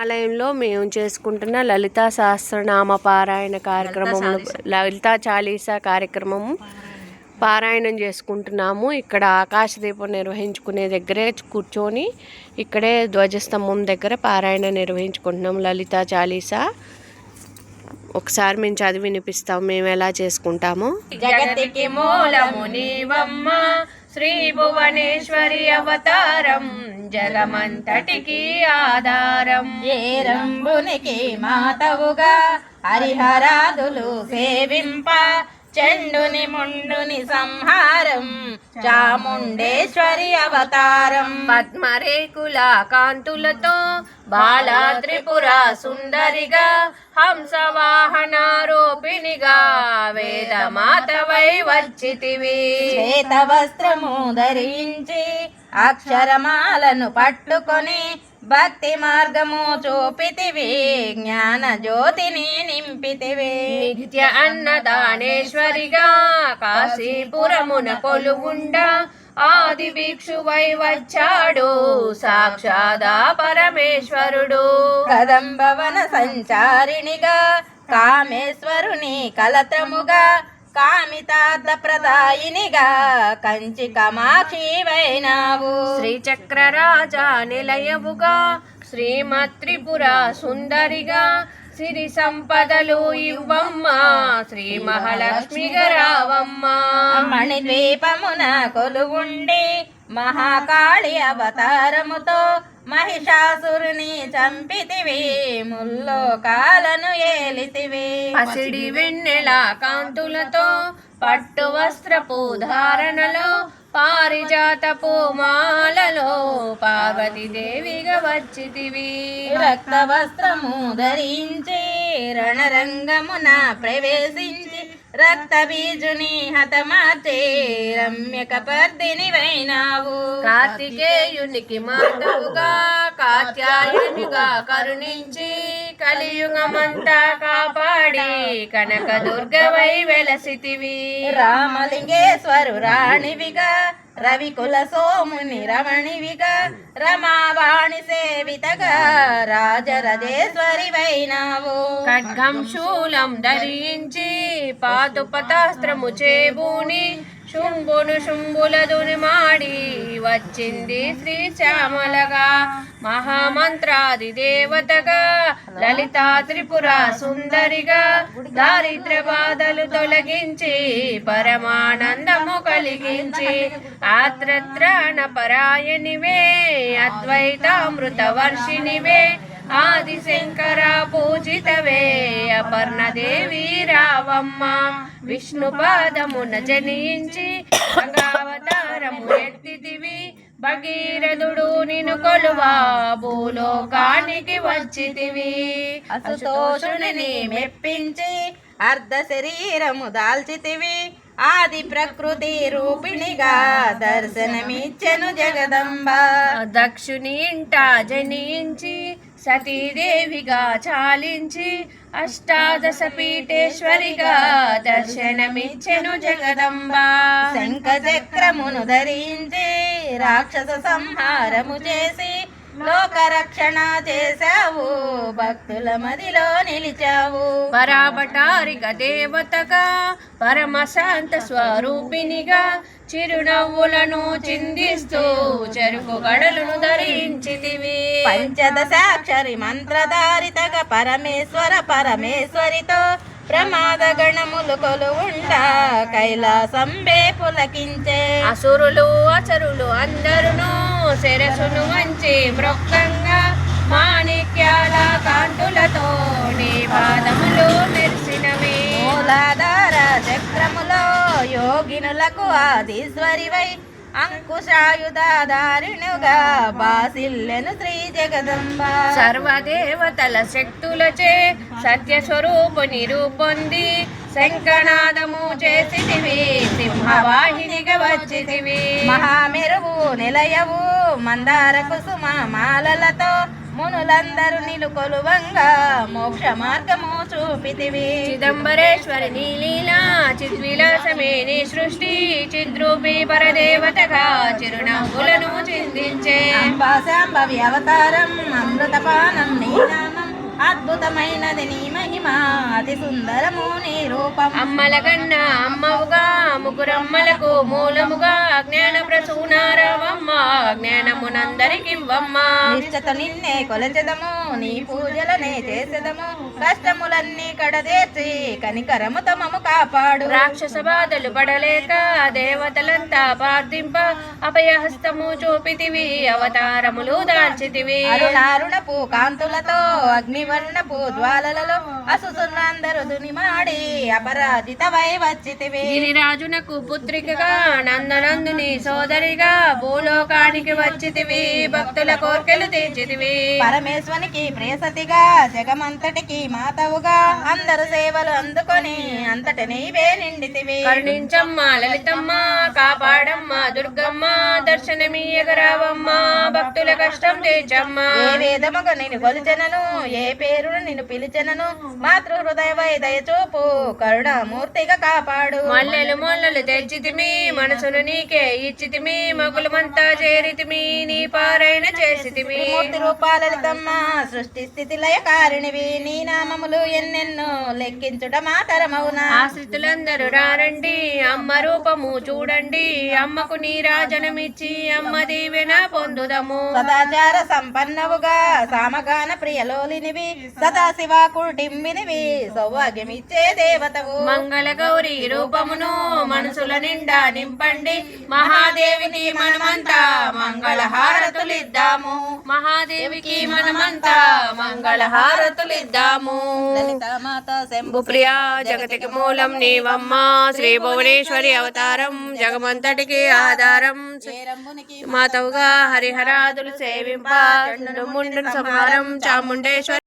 ఆలయంలో మేము చేసుకుంటున్న లలితా సహస్రనామ పారాయణ కార్యక్రమం లలితా చాలీసా. కార్యక్రమము పారాయణం చేసుకుంటున్నాము. ఇక్కడ ఆకాశదీపం నిర్వహించుకునే దగ్గరే కూర్చొని ఇక్కడే ధ్వజస్తంభం దగ్గర పారాయణ నిర్వహించుకుంటున్నాము లలితా చాలీసా. ఒకసారి మేము చదివి వినిపిస్తాం మేము ఎలా చేసుకుంటాము. జగతికి మూలము నీవమ్మ. శ్రీ భువనేశ్వరి అవతారం జగమంతటికి ఆధారం. ఏ రంబునికి మాతవుగా హరిహరాదులు సేవింప చెండుని ముండుని సంహారం చాముండేశ్వరి అవతారం. పద్మరేకుల కాంతులతో బాలా త్రిపుర సుందరిగా హంసవాహనారూపిణిగా వేదమాతవై వచ్చితివి. శ్వేత వస్త్రము ధరించి అక్షరమాలను పట్టుకొని భక్తి మార్గము చూపితివి జ్ఞాన జ్యోతిని నింపితివి. నిత్య అన్నదానేశ్వరిగా కాశీపురమున కొలువుండా ఆది భిక్షువై వచ్చాడు సాక్షాదా పరమేశ్వరుడు. కదంబవన సంచారిణిగా కామేశ్వరుని కలతముగా కామితార్థ ప్రదాయినిగా కంచి కమాక్షి వైనావు శ్రీచక్ర రాజా నిలయవుగా శ్రీమత్ త్రిపుర సుందరిగా సిరి సంపదలు ఇవ్వమ్మ శ్రీ మహాలక్ష్మి రావమ్మ మణిద్వీపమున కొలువుండి మహాకాళి అవతారముతో మహిషాసురుని చంపితివి ముల్లోకాలను ఏలితివి. పసిడి వెన్నెల కాంతులతో పట్టు వస్త్రపు ధారణలో పారిజాతపు మాలలో పార్వతీదేవిగా వచ్చితివి. రక్త వస్త్రము ధరించి రణరంగమున ప్రవేశించి రక్త బీజుని హతమార్చే రమ్యక పర్దిని వైనావు. కార్తికేయునికి మాతవుగా కాత్యాయునిగా కరుణించి కలియుగమంతా కాపాడి కనక దుర్గవై వెలసితివి. రామలింగేశ్వరు రాణివిగా రవికుల సోముని రమణివిగా రమావాణి సేవితగా రాజరజేశ్వరి వైనావు ఖడ్గం శూలం ధరించి పాతుపతాస్త్రము చేబూని శుంభును శుంభులదుని మాడి వచ్చింది శ్రీ శ్యామలగా మహామంత్రాది దేవతగా లలితా త్రిపుర సుందరిగా దారిద్ర బాధలు తొలగించి పరమానందము కలిగించి ఆత్రత్రాణ పరాయణివే అద్వైతామృత వర్షిణివే ఆది శంకర పూజితవే అపర్ణదేవి రావమ్మ. విష్ణు పాదమున జనించి గంగావతారము ఎత్తితివి భగీరథుడు నిన్ను కొలువా భూలోకానికి వచ్చితివి. అసుతోషుని మెప్పించి అర్ధ శరీరము దాల్చితివి. ఆది ప్రకృతి రూపిణిగా దర్శనమిచ్చెను జగదంబ. దక్షుని ఇంట జనించి సతీదేవిగా చాలించి అష్టాదశ పీఠేశ్వరిగా దర్శనమిచ్చెను జగదంబ. శంఖ చక్రమును ధరించి రాక్షస సంహారము చేసి లోక రక్షణ చేశావు. భక్తుల మదిలో నిలిచావు. పరాబటారిక దేవతగా పరమశాంత స్వరూపినిగా చిరునవ్వులను చిందిస్తూ చెరుకు గడలను ధరించితివి. పంచదశాక్షరి మంత్రధారితగా పరమేశ్వర పరమేశ్వరితో ప్రమాద గణములు కొలువుండా. కైలాసంబే పులకించే అసురులు అచరులు శిరసును వంచి మృక్కంగా మాణిక్యాల కాంతులతో నీ పాదములు మెరిసినవి. మూలాధార చక్రములో యోగినులకు ఆదీశ్వరివై అంకుశాయుధారిణుగా బాసిల్లెను శ్రీ జగదంబ. సర్వదేవతల శక్తులచే సత్య స్వరూపుని రూపొంది శంఖనాదము చేసితివి. సింహవాహినిగా వచ్చితివి మహామెరువు నిలయవు మందార కుసుమ మాలలతో మునులందరూ నిలు కొలువంగా మోక్ష మార్గము చూపితివి. చిదంబరేశ్వరి నీలీలా చిద్విలాసమే నీ సృష్టి చిద్రూపి పరదేవతగా చిరునవ్వులను చిందించే. అవతారం అమృతపానం నీ నామం అద్భుతమైనది నీ మహిమ. అతి సుందరము నీ రూపం. అమ్మల కన్నా అమ్మవుగా ముగ్గురమ్మలకు మూలముగా జ్ఞాన ప్రసూనారవమ్మ జ్ఞానమునందరికి నిష్టత నిన్నే కొలచెదము నీ పూజలనే చేసెదము. కష్టములన్నీ కడదేర్చి కనికరముతో మము కాపాడు. రాక్షస బాధలు పడలేక దేవతలంతా ప్రార్థింప అభయహస్తము చూపితివి అవతారములు దాల్చితివి. అరుణారుణపు కాంతులతో అగ్నివర్ణపు జ్వాలలలో అపరాజితవై వచ్చితివి. గిరిరాజునకు పుత్రికగా నందనందుని సోదరిగా భూలోకానికి వచ్చితివి. భక్తుల కోర్కెలు తీర్చితివి. పరమేశ్వనికి ప్రియసతిగా జగమంతటికి మాతవుగా అందరు సేవలు అందుకొని అంతట నీవే నిండితివి. కరుణించమ్మ లలితమ్మ కాపాడమ్మ దుర్గమ్మ దర్శనమీయగరావమ్మ భక్తుల కష్టం తీర్చమ్మ. ఏ వేదముగా నేను కొలిచెనను ఏ పేరును నిన్ను పిలిచెనను మాతృ హృదయ దయ చూపు కరుణామూర్తిగా కాపాడు. మల్లెలు మొల్లలు తెచ్చితిమి మనసును నీకే ఇచ్చితిమి మగులమంతా చేరితిమి నీ పారైన చేసితిమి మూర్తి రూపాలలితమ్మ సృష్టి స్థితి లయ కారిణివి నీ నామములు ఎన్నెన్నో లెక్కించుట మాతరమవునా. ఆశ్రితులందరూ రారండి అమ్మ రూపము చూడండి అమ్మకు నీరాజనమిచ్చి అమ్మ దీవెన పొందుదము. సదాచార సంపన్నవుగా సామగాన ప్రియలోలినివి సదాశివ కుటింబినివి. సౌభాగ్యమిచ్చే దేవతవు మంగళ గౌరి రూపమును మనసుల నిండా నింపండి. మహాదేవికి మనమంతా మంగళ హారతులిద్దాము మహాదేవికి మనమంతా మంగళ హారతులిద్దాము మాత శంభు ప్రియా జగతికి మూలం నీవమ్మ. శ్రీ భువనేశ్వరి అవతారం జగమంతటికి ఆధారం. మాతవుగా హరిహరాదులు సేవింప. ముండు సంహారం చాముండేశ్వరి